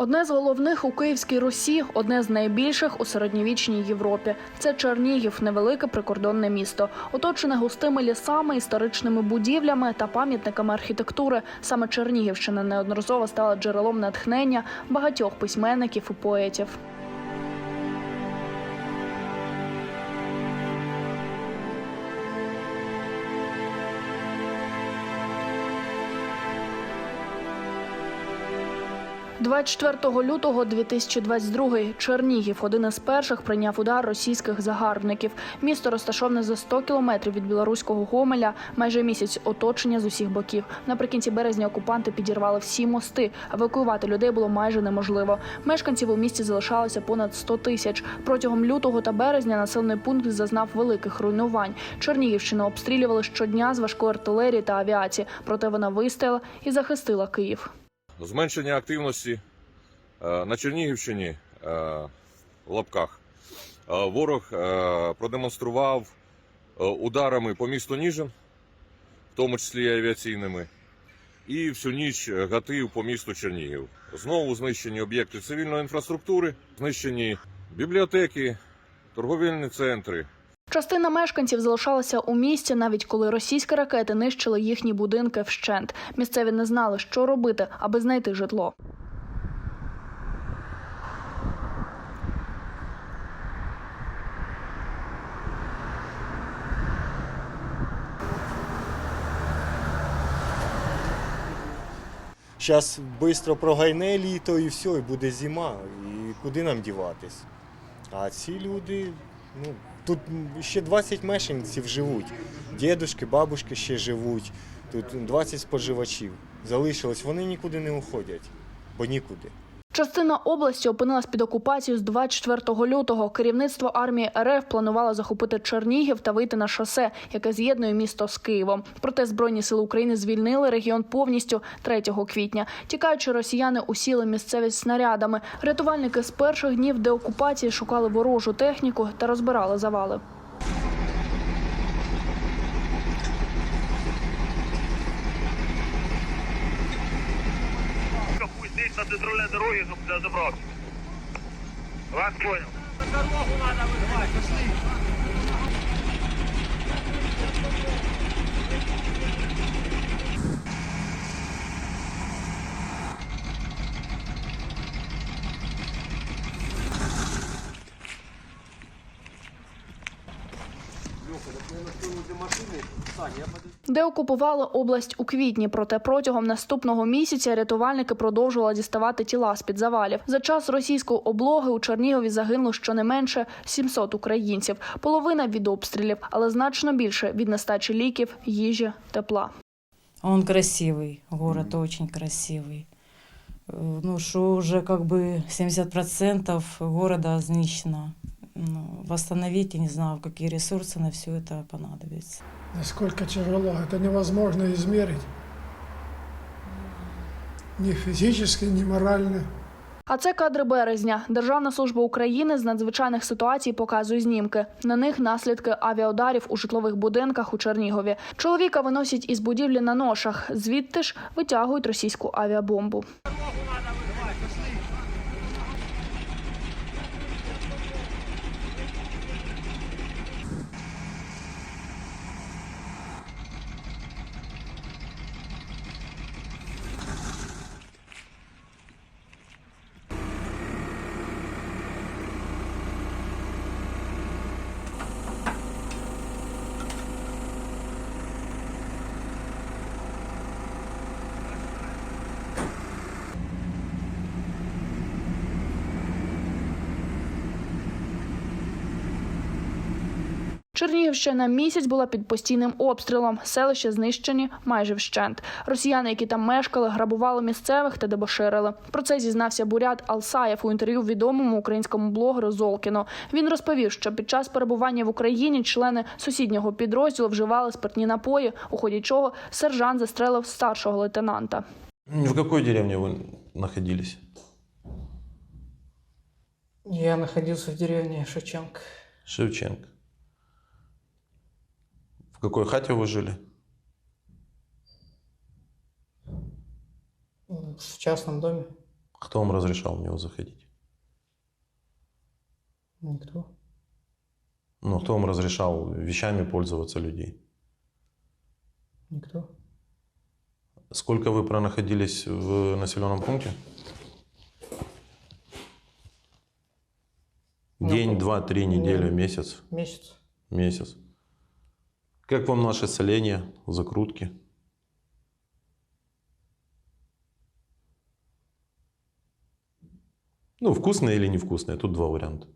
Одне з головних у Київській Русі, одне з найбільших у середньовічній Європі. Це Чернігів, невелике прикордонне місто, оточене густими лісами, історичними будівлями та пам'ятниками архітектури. Саме Чернігівщина неодноразово стала джерелом натхнення багатьох письменників і поетів. – 24 лютого 2022 Чернігів один із перших прийняв удар російських загарбників. Місто розташоване за 100 кілометрів від білоруського Гомеля. Майже місяць оточення з усіх боків. Наприкінці березня окупанти підірвали всі мости. Евакуювати людей було майже неможливо. Мешканців у місті залишалося понад 100 тисяч. Протягом лютого та березня населений пункт зазнав великих руйнувань. Чернігівщину обстрілювали щодня з важкої артилерії та авіації. Проте вона вистояла і захистила Київ. Зменшення активності е, на Чернігівщині е, в лапках. Е, Ворог продемонстрував ударами по місту Ніжин, в тому числі авіаційними, і всю ніч гатив по місту Чернігів. Знову знищені об'єкти цивільної інфраструктури, знищені бібліотеки, торговельні центри, Частина мешканців залишалася у місті, навіть коли російські ракети нищили їхні будинки вщент. Місцеві не знали, що робити, аби знайти житло. Зараз швидко прогайне літо і все, і буде зима. І куди нам діватись? А ці люди, ну, тут ще 20 мешканців живуть. Дідушки, бабушки ще живуть. Тут 20 споживачів. Залишилось, вони нікуди не уходять, бо нікуди. Частина області опинилась під окупацією з 24 лютого. Керівництво армії РФ планувало захопити Чернігів та вийти на шосе, яке з'єднує місто з Києвом. Проте збройні сили України звільнили регіон повністю 3 квітня. Тікаючи, росіяни усіли місцевість снарядами. Рятувальники з перших днів деокупації шукали ворожу техніку та розбирали завали. Пусть здесь на центральной дороге, Дорогу надо забрался. Вас понял. Деокупували область у квітні, проте протягом наступного місяця рятувальники продовжували діставати тіла з під завалів. За час російської облоги у Чернігові загинуло щонайменше 700 українців, половина від обстрілів, але значно більше від нестачі ліків, їжі, тепла. Он красивый, город очень красивый. Э, Ну, что уже как бы 70% города знищено. Ну, восстановить, я не знаю, какие ресурсы на все это понадобится. Насколько тяжело, это невозможно измерить. Ни физически, ни морально. А це кадри березня. Державна служба України з надзвичайних ситуацій показує знімки. На них наслідки авіаударів у житлових будинках у Чернігові. Чоловіка виносять із будівлі на ношах. Звідти ж витягують російську авіабомбу. Чернігівщина місяць була під постійним обстрілом. Селища знищені майже вщент. Росіяни, які там мешкали, грабували місцевих та дебоширили. Про це зізнався бурят Алсаєв у інтерв'ю відомому українському блогеру Золкіну. Він розповів, що під час перебування в Україні члени сусіднього підрозділу вживали спиртні напої, у ході чого сержант застрелив старшого лейтенанта. В какой деревне вы находились? Я находился в деревне Шевченко. Шевченко. В какой хате вы жили? В частном доме. Кто вам разрешал в него заходить? Никто. Ну, кто вам разрешал вещами пользоваться людей? Никто. Сколько вы пронаходились в населенном пункте? Ну, День, два, три, ну, месяц? Месяц. Месяц. Как вам наше соление, закрутки? Ну, вкусные или невкусные? Тут два варианта.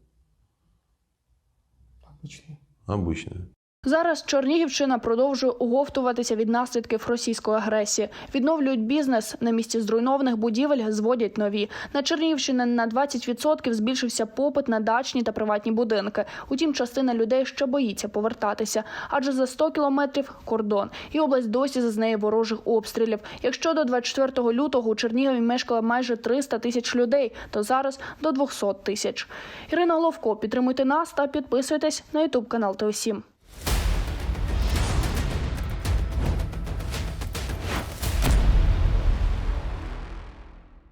Обычный. Обычные. Зараз Чернігівщина продовжує оговтуватися від наслідків російської агресії. Відновлюють бізнес на місці зруйнованих будівель, зводять нові. На Чернігівщині на 20% збільшився попит на дачні та приватні будинки. Утім, частина людей ще боїться повертатися, адже за 100 кілометрів кордон, і область досі зазнає ворожих обстрілів. Якщо до 24 лютого у Чернігові мешкало майже 300 тисяч людей, то зараз до 200 тисяч. Ірина Головко, підтримуйте нас та підписуйтесь на Ютуб канал ТО7.